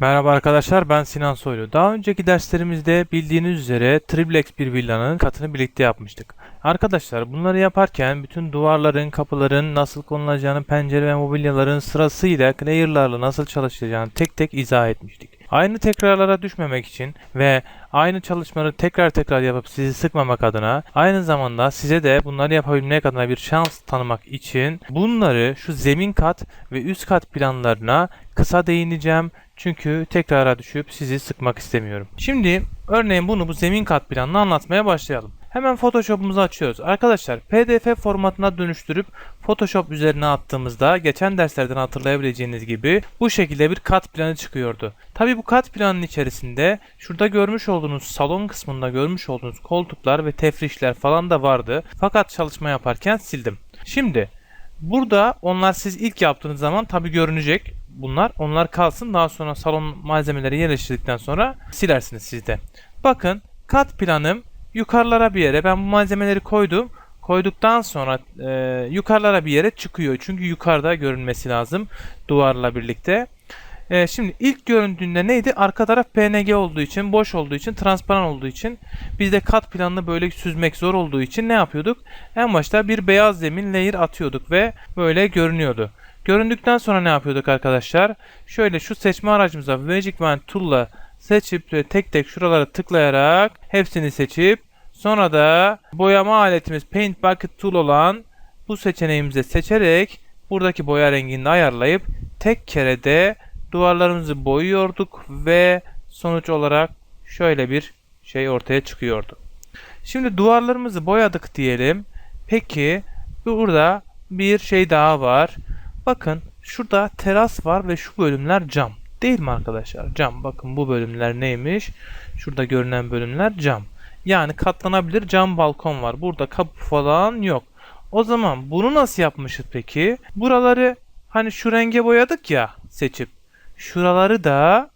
Merhaba arkadaşlar ben Sinan Soylu. Daha önceki derslerimizde bildiğiniz üzere triplex bir villanın katını birlikte yapmıştık. Arkadaşlar bunları yaparken bütün duvarların, kapıların nasıl konulacağını, pencere ve mobilyaların sırasıyla layer'larla nasıl çalışacağını tek tek izah etmiştik. Aynı tekrarlara düşmemek için ve aynı çalışmaları tekrar tekrar yapıp sizi sıkmamak adına aynı zamanda size de bunları yapabilmek adına bir şans tanımak için bunları şu zemin kat ve üst kat planlarına kısa değineceğim. Çünkü tekrara düşüp sizi sıkmak istemiyorum. Şimdi örneğin bunu bu zemin kat planını anlatmaya başlayalım. Hemen Photoshop'umuzu açıyoruz. Arkadaşlar PDF formatına dönüştürüp Photoshop üzerine attığımızda geçen derslerden hatırlayabileceğiniz gibi bu şekilde bir kat planı çıkıyordu. Tabi bu kat planının içerisinde şurada görmüş olduğunuz salon kısmında görmüş olduğunuz koltuklar ve tefrişler falan da vardı. Fakat çalışma yaparken sildim. Şimdi burada onlar siz ilk yaptığınız zaman tabi görünecek bunlar. Onlar kalsın daha sonra salon malzemeleri yerleştirdikten sonra silersiniz siz de. Bakın kat planım yukarılara bir yere ben bu malzemeleri koydum. Koyduktan sonra e, yukarılara bir yere çıkıyor. Çünkü yukarıda görünmesi lazım duvarla birlikte. E, şimdi ilk göründüğünde neydi? Arka taraf PNG olduğu için, boş olduğu için, transparan olduğu için biz de kat planını böyle süzmek zor olduğu için ne yapıyorduk? En başta bir beyaz zemin layer atıyorduk ve böyle görünüyordu. Göründükten sonra ne yapıyorduk arkadaşlar? Şöyle şu seçme aracımıza Magic Wand Tool'la seçip tek tek şuralara tıklayarak hepsini seçip sonra da boyama aletimiz Paint Bucket Tool olan bu seçeneğimizi seçerek buradaki boya rengini ayarlayıp tek kerede duvarlarımızı boyuyorduk ve sonuç olarak şöyle bir şey ortaya çıkıyordu. Şimdi duvarlarımızı boyadık diyelim. Peki burada bir şey daha var. Bakın şurada teras var ve şu bölümler cam. Değil mi arkadaşlar? Cam. Bakın bu bölümler neymiş? Şurada görünen bölümler cam. Yani katlanabilir cam balkon var. Burada kapı falan yok. O zaman bunu nasıl yapmışız peki? Buraları hani şu renge boyadık ya seçip. Şuraları da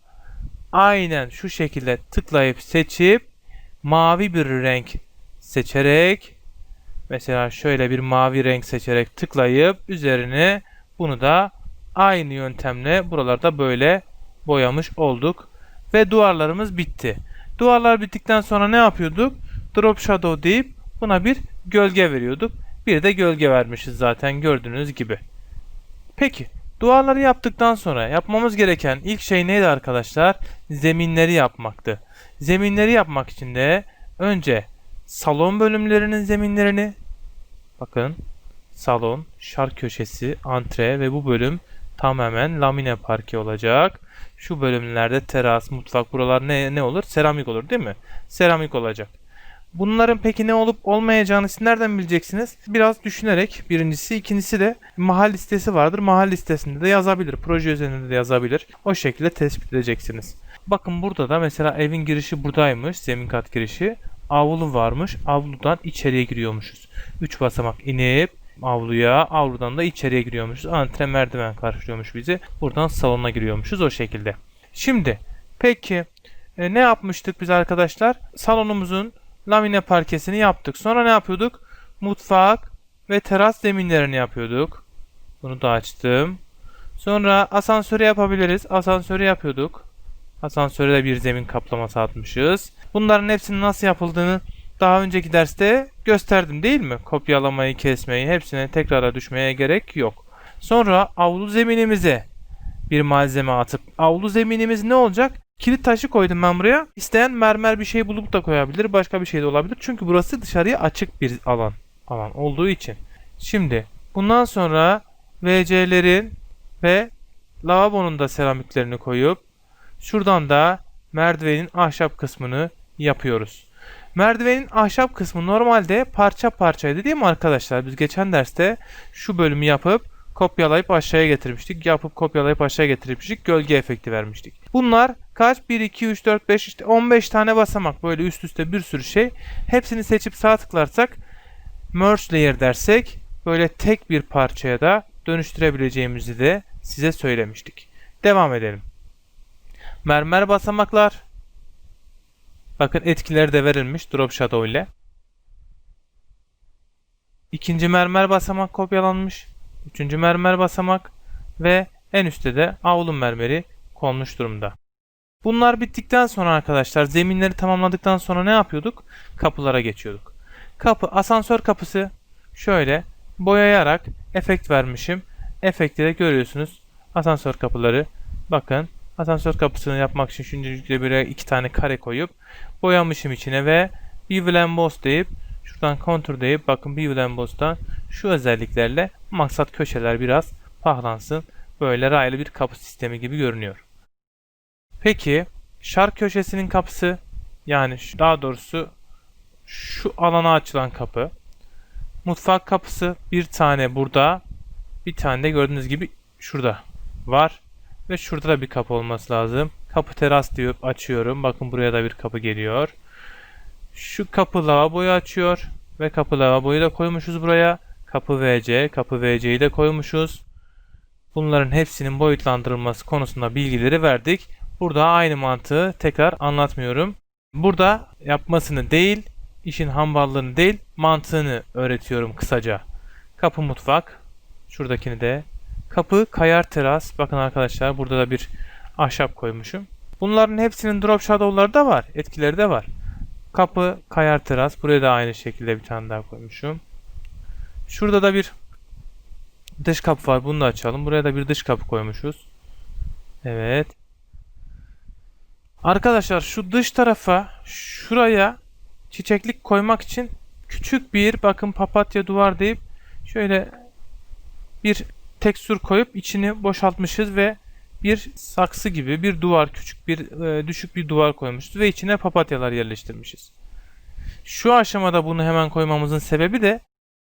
aynen şu şekilde tıklayıp seçip mavi bir renk seçerek mesela şöyle bir mavi renk seçerek tıklayıp üzerine bunu da aynı yöntemle buralarda böyle boyamış olduk. Ve duvarlarımız bitti. Duvarlar bittikten sonra ne yapıyorduk? Drop shadow deyip buna bir gölge veriyorduk. Bir de gölge vermişiz zaten gördüğünüz gibi. Peki duvarları yaptıktan sonra yapmamız gereken ilk şey neydi arkadaşlar? Zeminleri yapmaktı. Zeminleri yapmak için de önce salon bölümlerinin zeminlerini bakın salon, şark köşesi, antre ve bu bölüm tamamen lamine parke olacak. Şu bölümlerde teras, mutfak buralar ne, ne olur? Seramik olur değil mi? Seramik olacak. Bunların peki ne olup olmayacağını siz nereden bileceksiniz? Biraz düşünerek birincisi, ikincisi de mahal listesi vardır. Mahal listesinde de yazabilir. Proje üzerinde de yazabilir. O şekilde tespit edeceksiniz. Bakın burada da mesela evin girişi buradaymış. Zemin kat girişi. Avlu varmış. Avludan içeriye giriyormuşuz. 3 basamak inip avluya. Avludan da içeriye giriyormuşuz. Antre merdiven karşılıyormuş bizi. Buradan salona giriyormuşuz o şekilde. Şimdi peki e, ne yapmıştık biz arkadaşlar? Salonumuzun lamine parkesini yaptık. Sonra ne yapıyorduk? Mutfak ve teras zeminlerini yapıyorduk. Bunu da açtım. Sonra asansörü yapabiliriz. Asansörü yapıyorduk. Asansöre de bir zemin kaplaması atmışız. Bunların hepsinin nasıl yapıldığını daha önceki derste gösterdim değil mi? Kopyalamayı, kesmeyi hepsine tekrara düşmeye gerek yok. Sonra avlu zeminimize bir malzeme atıp avlu zeminimiz ne olacak? Kilit taşı koydum ben buraya. İsteyen mermer bir şey bulup da koyabilir. Başka bir şey de olabilir. Çünkü burası dışarıya açık bir alan. Alan olduğu için. Şimdi bundan sonra VC'lerin ve lavabonun da seramiklerini koyup şuradan da merdivenin ahşap kısmını yapıyoruz. Merdivenin ahşap kısmı normalde parça parçaydı değil mi arkadaşlar? Biz geçen derste şu bölümü yapıp kopyalayıp aşağıya getirmiştik. Yapıp kopyalayıp aşağıya getirmiştik. Gölge efekti vermiştik. Bunlar kaç? 1, 2, 3, 4, 5 işte 15 tane basamak böyle üst üste bir sürü şey. Hepsini seçip sağ tıklarsak merge layer dersek böyle tek bir parçaya da dönüştürebileceğimizi de size söylemiştik. Devam edelim. Mermer basamaklar. Bakın etkileri de verilmiş drop shadow ile. İkinci mermer basamak kopyalanmış. Üçüncü mermer basamak ve en üstte de avlu mermeri konmuş durumda. Bunlar bittikten sonra arkadaşlar zeminleri tamamladıktan sonra ne yapıyorduk? Kapılara geçiyorduk. Kapı asansör kapısı şöyle boyayarak efekt vermişim. Efekti de görüyorsunuz. Asansör kapıları. Bakın asansör kapısını yapmak için şimdilikle bir iki tane kare koyup boyamışım içine ve Bevel Emboss deyip şuradan kontur deyip bakın Bevel Emboss'tan şu özelliklerle maksat köşeler biraz pahlansın. Böyle raylı bir kapı sistemi gibi görünüyor. Peki şark köşesinin kapısı yani daha doğrusu şu alana açılan kapı. Mutfak kapısı bir tane burada bir tane de gördüğünüz gibi şurada var. Ve şurada da bir kapı olması lazım. Kapı teras diyor açıyorum. Bakın buraya da bir kapı geliyor. Şu kapı lavaboyu açıyor. Ve kapı lavaboyu da koymuşuz buraya. Kapı VC, kapı VC'yi de koymuşuz. Bunların hepsinin boyutlandırılması konusunda bilgileri verdik. Burada aynı mantığı tekrar anlatmıyorum. Burada yapmasını değil, işin hamballığını değil, mantığını öğretiyorum kısaca. Kapı mutfak. Şuradakini de. Kapı kayar teras. Bakın arkadaşlar burada da bir ahşap koymuşum. Bunların hepsinin drop shadow'ları da var. Etkileri de var. Kapı kayar teras. Buraya da aynı şekilde bir tane daha koymuşum. Şurada da bir dış kapı var. Bunu da açalım. Buraya da bir dış kapı koymuşuz. Evet. Arkadaşlar şu dış tarafa şuraya çiçeklik koymak için küçük bir bakın papatya duvar deyip şöyle bir tekstür koyup içini boşaltmışız ve bir saksı gibi bir duvar küçük bir e, düşük bir duvar koymuşuz ve içine papatyalar yerleştirmişiz. Şu aşamada bunu hemen koymamızın sebebi de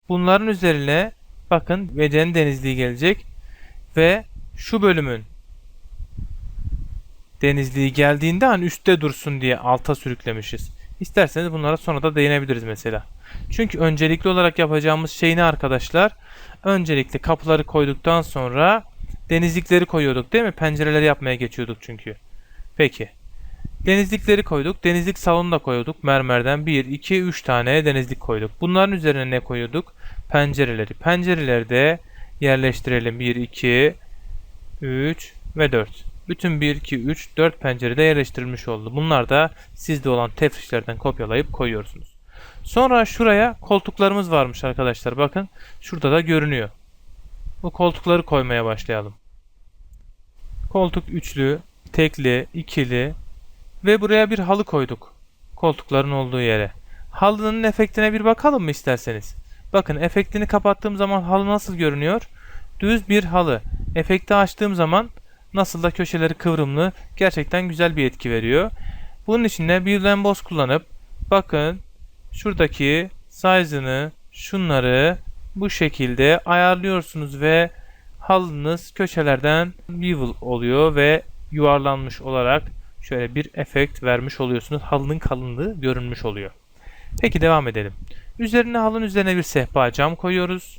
bunların üzerine bakın Vece'nin denizliği gelecek ve şu bölümün denizliği geldiğinde hani üstte dursun diye alta sürüklemişiz. İsterseniz bunlara sonra da değinebiliriz mesela. Çünkü öncelikli olarak yapacağımız şey ne arkadaşlar? Öncelikle kapıları koyduktan sonra denizlikleri koyuyorduk değil mi? Pencereleri yapmaya geçiyorduk çünkü. Peki. Denizlikleri koyduk. Denizlik salonu da koyuyorduk. Mermerden 1, 2, 3 tane denizlik koyduk. Bunların üzerine ne koyuyorduk? Pencereleri. Pencereleri de yerleştirelim. 1, 2, 3 ve 4. Bütün 1, 2, 3, 4 pencerede yerleştirilmiş oldu. Bunlar da sizde olan tefrişlerden kopyalayıp koyuyorsunuz. Sonra şuraya koltuklarımız varmış arkadaşlar. Bakın şurada da görünüyor. Bu koltukları koymaya başlayalım. Koltuk üçlü, tekli, ikili ve buraya bir halı koyduk. Koltukların olduğu yere. Halının efektine bir bakalım mı isterseniz? Bakın efektini kapattığım zaman halı nasıl görünüyor? Düz bir halı. Efekti açtığım zaman nasıl da köşeleri kıvrımlı gerçekten güzel bir etki veriyor. Bunun için de bir emboss kullanıp bakın şuradaki size'ını şunları bu şekilde ayarlıyorsunuz ve halınız köşelerden bevel oluyor ve yuvarlanmış olarak şöyle bir efekt vermiş oluyorsunuz. Halının kalınlığı görünmüş oluyor. Peki devam edelim. Üzerine halının üzerine bir sehpa cam koyuyoruz.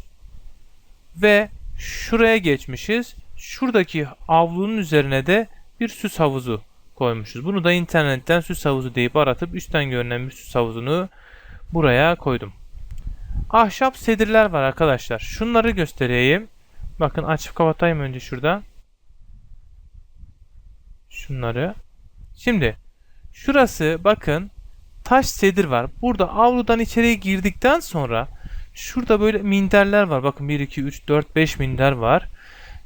Ve şuraya geçmişiz. Şuradaki avlunun üzerine de bir süs havuzu koymuşuz. Bunu da internetten süs havuzu deyip aratıp üstten görünen bir süs havuzunu buraya koydum. Ahşap sedirler var arkadaşlar. Şunları göstereyim. Bakın açıp kapatayım önce şuradan. Şunları. Şimdi şurası bakın taş sedir var. Burada avludan içeriye girdikten sonra şurada böyle minderler var. Bakın 1, 2, 3, 4, 5 minder var.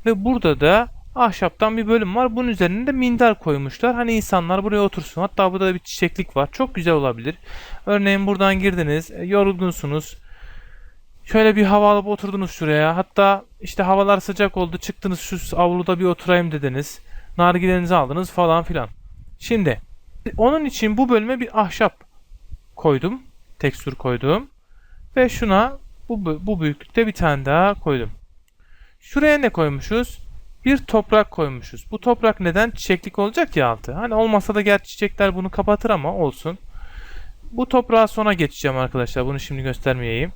Ve burada da ahşaptan bir bölüm var. Bunun üzerine de minder koymuşlar. Hani insanlar buraya otursun. Hatta burada da bir çiçeklik var. Çok güzel olabilir. Örneğin buradan girdiniz. e, Yorgunsunuz. Şöyle bir hava alıp oturdunuz şuraya. Hatta işte havalar sıcak oldu. Çıktınız şu avluda bir oturayım dediniz. Nargilenizi aldınız falan filan. Şimdi onun için bu bölüme bir ahşap koydum. Tekstür koydum. Ve şuna bu, bu büyüklükte bir tane daha koydum. Şuraya ne koymuşuz? Bir toprak koymuşuz. Bu toprak neden? Çiçeklik olacak ya altı. Hani olmasa da gerçi çiçekler bunu kapatır ama olsun. Bu toprağa sonra geçeceğim arkadaşlar. Bunu şimdi göstermeyeyim.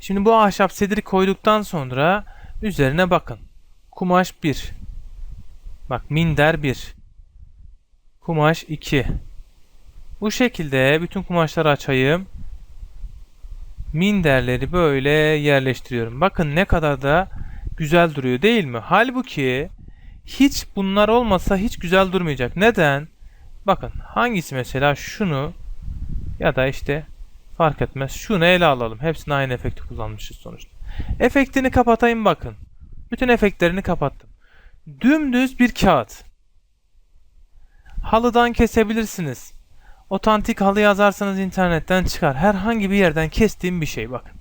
Şimdi bu ahşap sediri koyduktan sonra üzerine bakın. Kumaş 1. Bak minder 1. Kumaş 2. Bu şekilde bütün kumaşları açayım. Minderleri böyle yerleştiriyorum. Bakın ne kadar da güzel duruyor değil mi? Halbuki hiç bunlar olmasa hiç güzel durmayacak. Neden? Bakın hangisi mesela şunu ya da işte fark etmez şunu ele alalım. Hepsine aynı efekti kullanmışız sonuçta. Efektini kapatayım bakın. Bütün efektlerini kapattım. Dümdüz bir kağıt. Halıdan kesebilirsiniz. Otantik halı yazarsanız internetten çıkar. Herhangi bir yerden kestiğim bir şey bakın.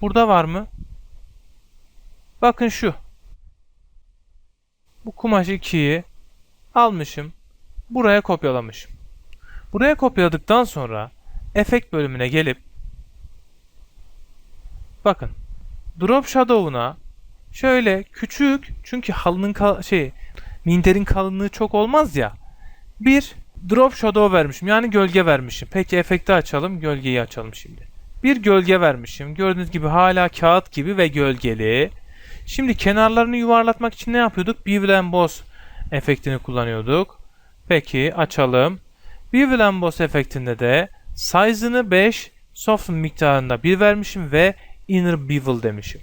Burada var mı? Bakın şu. Bu kumaş 2'yi almışım. Buraya kopyalamışım. Buraya kopyaladıktan sonra efekt bölümüne gelip bakın drop shadow'una şöyle küçük çünkü halının şey minderin kalınlığı çok olmaz ya. Bir drop shadow vermişim yani gölge vermişim. Peki efekti açalım gölgeyi açalım şimdi. Bir gölge vermişim. Gördüğünüz gibi hala kağıt gibi ve gölgeli. Şimdi kenarlarını yuvarlatmak için ne yapıyorduk? Bevel Emboss efektini kullanıyorduk. Peki açalım. Bevel Emboss efektinde de size'ını 5, soften miktarında 1 vermişim ve inner bevel demişim.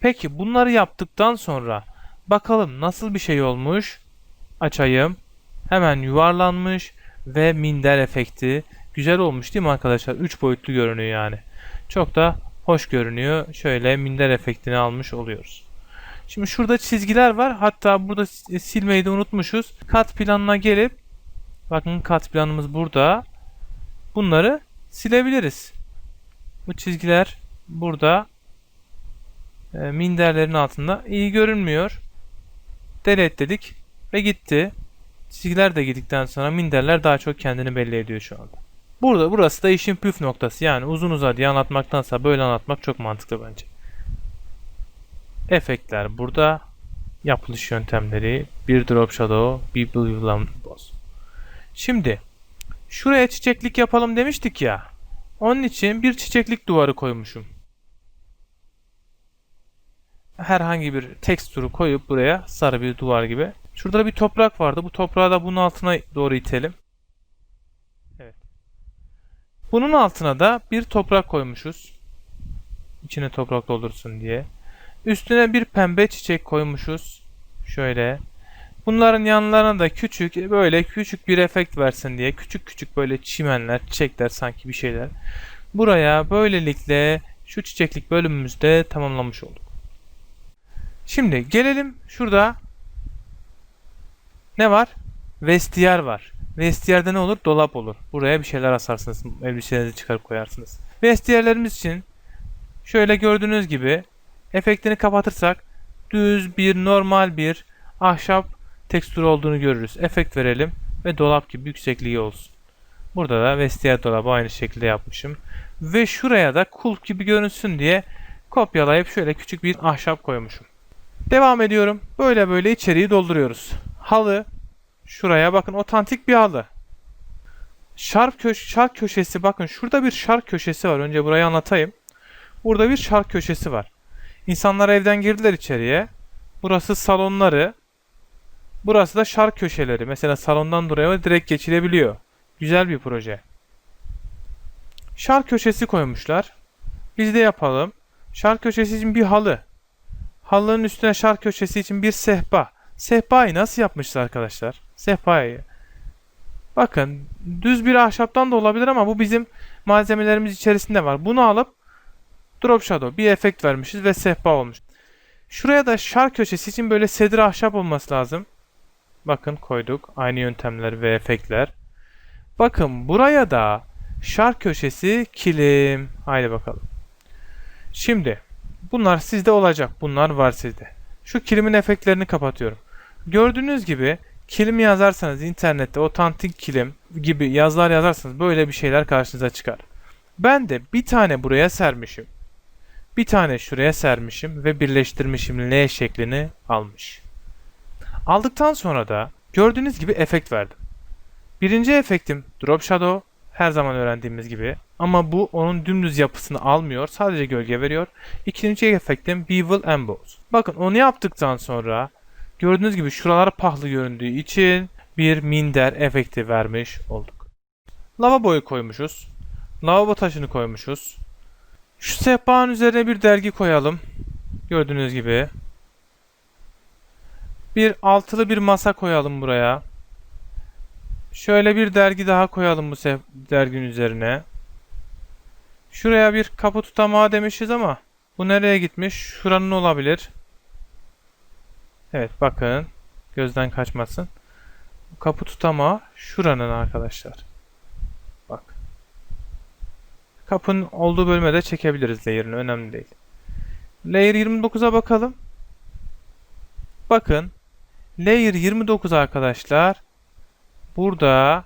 Peki bunları yaptıktan sonra bakalım nasıl bir şey olmuş? Açayım. Hemen yuvarlanmış ve minder efekti güzel olmuş değil mi arkadaşlar? 3 boyutlu görünüyor yani. Çok da hoş görünüyor. Şöyle minder efektini almış oluyoruz. Şimdi şurada çizgiler var. Hatta burada silmeyi de unutmuşuz. Kat planına gelip bakın kat planımız burada. Bunları silebiliriz. Bu çizgiler burada e, minderlerin altında iyi görünmüyor. Delete dedik ve gitti. Çizgiler de gittikten sonra minderler daha çok kendini belli ediyor şu anda. Burada burası da işin püf noktası. Yani uzun uzadıya anlatmaktansa böyle anlatmak çok mantıklı bence. Efektler burada. Yapılış yöntemleri. Bir drop shadow, bir blue boss. Şimdi şuraya çiçeklik yapalım demiştik ya. Onun için bir çiçeklik duvarı koymuşum. Herhangi bir tekstürü koyup buraya sarı bir duvar gibi. Şurada bir toprak vardı. Bu toprağı da bunun altına doğru itelim. Evet. Bunun altına da bir toprak koymuşuz. İçine toprak doldursun diye. Üstüne bir pembe çiçek koymuşuz. Şöyle. Bunların yanlarına da küçük böyle küçük bir efekt versin diye küçük küçük böyle çimenler, çiçekler sanki bir şeyler. Buraya böylelikle şu çiçeklik bölümümüzde tamamlamış olduk. Şimdi gelelim şurada ne var? Vestiyer var. Vestiyerde ne olur? Dolap olur. Buraya bir şeyler asarsınız. Elbiselerinizi çıkarıp koyarsınız. Vestiyerlerimiz için şöyle gördüğünüz gibi efektini kapatırsak düz bir normal bir ahşap tekstür olduğunu görürüz. Efekt verelim ve dolap gibi yüksekliği olsun. Burada da vestiyer dolabı aynı şekilde yapmışım. Ve şuraya da kulp gibi görünsün diye kopyalayıp şöyle küçük bir ahşap koymuşum. Devam ediyorum. Böyle böyle içeriği dolduruyoruz. Halı şuraya bakın otantik bir halı. Şark, köş şark köşesi bakın şurada bir şark köşesi var. Önce burayı anlatayım. Burada bir şark köşesi var. İnsanlar evden girdiler içeriye. Burası salonları. Burası da şark köşeleri. Mesela salondan buraya direkt geçilebiliyor. Güzel bir proje. Şark köşesi koymuşlar. Biz de yapalım. Şark köşesi için bir halı. Halının üstüne şark köşesi için bir sehpa. Sehpayı nasıl yapmışlar arkadaşlar? Sehpayı. Bakın düz bir ahşaptan da olabilir ama bu bizim malzemelerimiz içerisinde var. Bunu alıp drop shadow bir efekt vermişiz ve sehpa olmuş. Şuraya da şark köşesi için böyle sedir ahşap olması lazım. Bakın koyduk. Aynı yöntemler ve efektler. Bakın buraya da şark köşesi kilim. Haydi bakalım. Şimdi bunlar sizde olacak. Bunlar var sizde. Şu kilimin efektlerini kapatıyorum. Gördüğünüz gibi kilim yazarsanız internette otantik kilim gibi yazılar yazarsanız böyle bir şeyler karşınıza çıkar. Ben de bir tane buraya sermişim. Bir tane şuraya sermişim ve birleştirmişim L şeklini almış. Aldıktan sonra da gördüğünüz gibi efekt verdim. Birinci efektim Drop Shadow her zaman öğrendiğimiz gibi ama bu onun dümdüz yapısını almıyor sadece gölge veriyor. İkinci efektim Bevel Emboss. Bakın onu yaptıktan sonra gördüğünüz gibi şuralar pahlı göründüğü için bir minder efekti vermiş olduk. Lavaboyu koymuşuz. Lavabo taşını koymuşuz. Şu sehpanın üzerine bir dergi koyalım. Gördüğünüz gibi. Bir altılı bir masa koyalım buraya. Şöyle bir dergi daha koyalım bu derginin üzerine. Şuraya bir kapı tutamağı demişiz ama bu nereye gitmiş? Şuranın olabilir. Evet bakın. Gözden kaçmasın. Kapı tutamağı şuranın arkadaşlar. Bak. Kapının olduğu bölüme de çekebiliriz layer'ını. Önemli değil. Layer 29'a bakalım. Bakın. Layer 29 arkadaşlar. Burada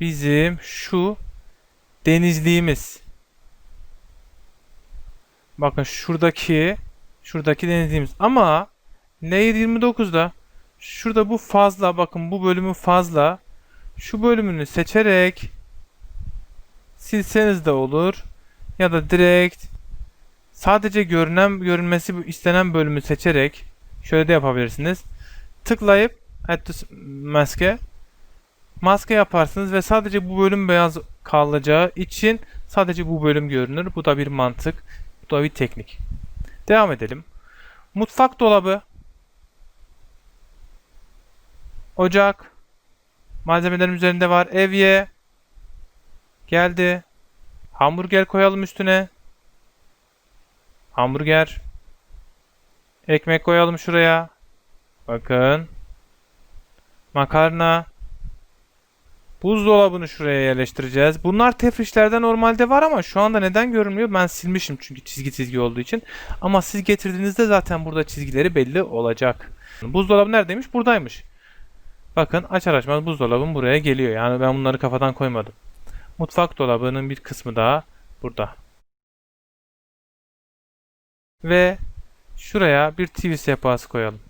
bizim şu denizliğimiz. Bakın şuradaki şuradaki denizliğimiz. Ama Layer 29'da şurada bu fazla bakın bu bölümü fazla. Şu bölümünü seçerek silseniz de olur. Ya da direkt sadece görünen görünmesi istenen bölümü seçerek şöyle de yapabilirsiniz. Tıklayıp add to maske maske yaparsınız ve sadece bu bölüm beyaz kalacağı için sadece bu bölüm görünür. Bu da bir mantık. Bu da bir teknik. Devam edelim. Mutfak dolabı. Ocak. Malzemelerin üzerinde var. Evye. Geldi. Hamburger koyalım üstüne. Hamburger. Ekmek koyalım şuraya. Bakın. Makarna. Buzdolabını şuraya yerleştireceğiz. Bunlar tefrişlerde normalde var ama şu anda neden görünmüyor? Ben silmişim çünkü çizgi çizgi olduğu için. Ama siz getirdiğinizde zaten burada çizgileri belli olacak. Buzdolabı neredeymiş? Buradaymış. Bakın açar açmaz buzdolabım buraya geliyor. Yani ben bunları kafadan koymadım. Mutfak dolabının bir kısmı daha burada. Ve şuraya bir TV sehpası koyalım.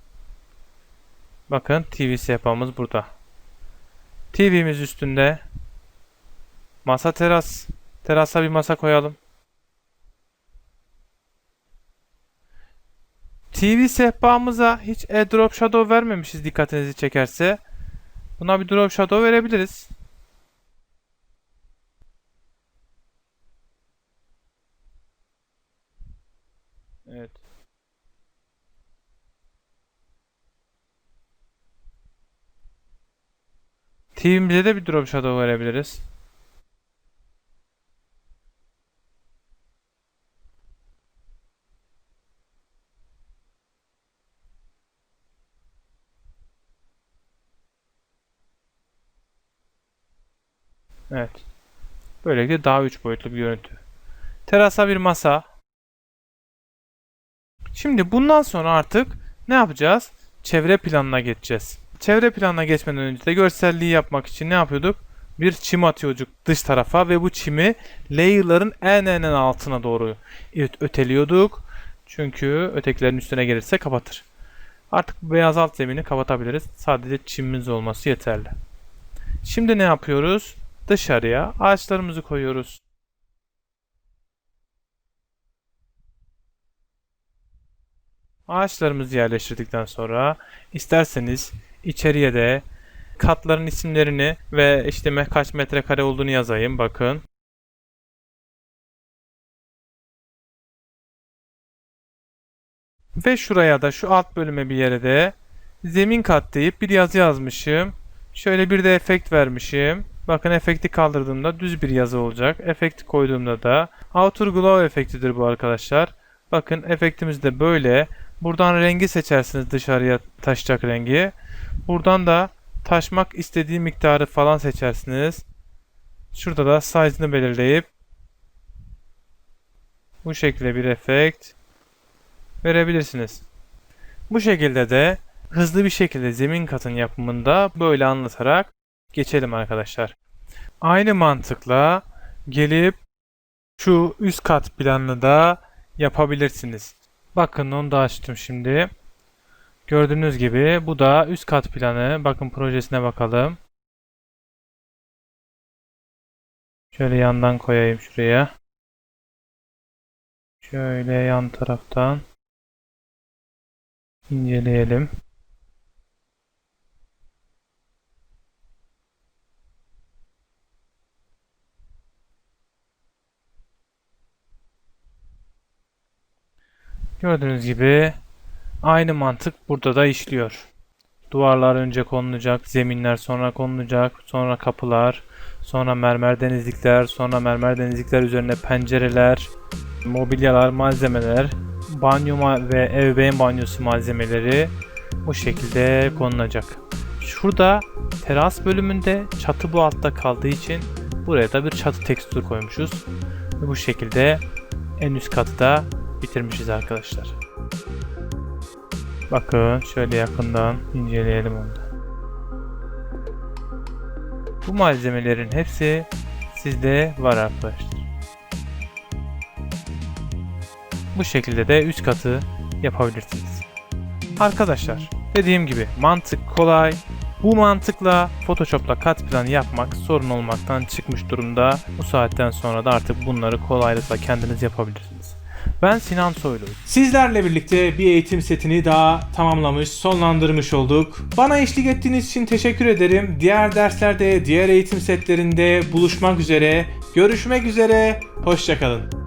Bakın TV sehpamız burada. TV'miz üstünde. Masa teras. Terasa bir masa koyalım. TV sehpamıza hiç e drop shadow vermemişiz dikkatinizi çekerse. Buna bir drop shadow verebiliriz. Evet. TV'mize de bir drop shadow verebiliriz. Evet. Böylelikle daha 3 boyutlu bir görüntü. Terasa bir masa. Şimdi bundan sonra artık ne yapacağız? Çevre planına geçeceğiz. Çevre planına geçmeden önce de görselliği yapmak için ne yapıyorduk? Bir çim atıyorduk dış tarafa ve bu çimi layer'ların en en en altına doğru öt- öteliyorduk. Çünkü ötekilerin üstüne gelirse kapatır. Artık beyaz alt zemini kapatabiliriz. Sadece çimimiz olması yeterli. Şimdi ne yapıyoruz? Dışarıya ağaçlarımızı koyuyoruz. Ağaçlarımızı yerleştirdikten sonra isterseniz içeriye de katların isimlerini ve işte kaç metrekare olduğunu yazayım. Bakın. Ve şuraya da şu alt bölüme bir yere de zemin kat deyip bir yazı yazmışım. Şöyle bir de efekt vermişim. Bakın efekti kaldırdığımda düz bir yazı olacak. Efekti koyduğumda da Outer Glow efektidir bu arkadaşlar. Bakın efektimiz de böyle. Buradan rengi seçersiniz dışarıya taşacak rengi. Buradan da taşmak istediği miktarı falan seçersiniz. Şurada da size'ını belirleyip bu şekilde bir efekt verebilirsiniz. Bu şekilde de hızlı bir şekilde zemin katın yapımında böyle anlatarak geçelim arkadaşlar. Aynı mantıkla gelip şu üst kat planını da yapabilirsiniz. Bakın onu da açtım şimdi. Gördüğünüz gibi bu da üst kat planı. Bakın projesine bakalım. Şöyle yandan koyayım şuraya. Şöyle yan taraftan inceleyelim. Gördüğünüz gibi aynı mantık burada da işliyor. Duvarlar önce konulacak, zeminler sonra konulacak, sonra kapılar, sonra mermer denizlikler, sonra mermer denizlikler üzerine pencereler, mobilyalar, malzemeler, banyo ma- ve ebeveyn banyosu malzemeleri bu şekilde konulacak. Şurada teras bölümünde çatı bu altta kaldığı için buraya da bir çatı tekstür koymuşuz. Ve bu şekilde en üst katı bitirmişiz arkadaşlar. Bakın şöyle yakından inceleyelim onu. Bu malzemelerin hepsi sizde var arkadaşlar. Bu şekilde de üst katı yapabilirsiniz. Arkadaşlar dediğim gibi mantık kolay. Bu mantıkla Photoshop'la kat planı yapmak sorun olmaktan çıkmış durumda. Bu saatten sonra da artık bunları kolaylıkla kendiniz yapabilirsiniz. Ben Sinan Soylu. Sizlerle birlikte bir eğitim setini daha tamamlamış, sonlandırmış olduk. Bana eşlik ettiğiniz için teşekkür ederim. Diğer derslerde, diğer eğitim setlerinde buluşmak üzere. Görüşmek üzere. Hoşçakalın.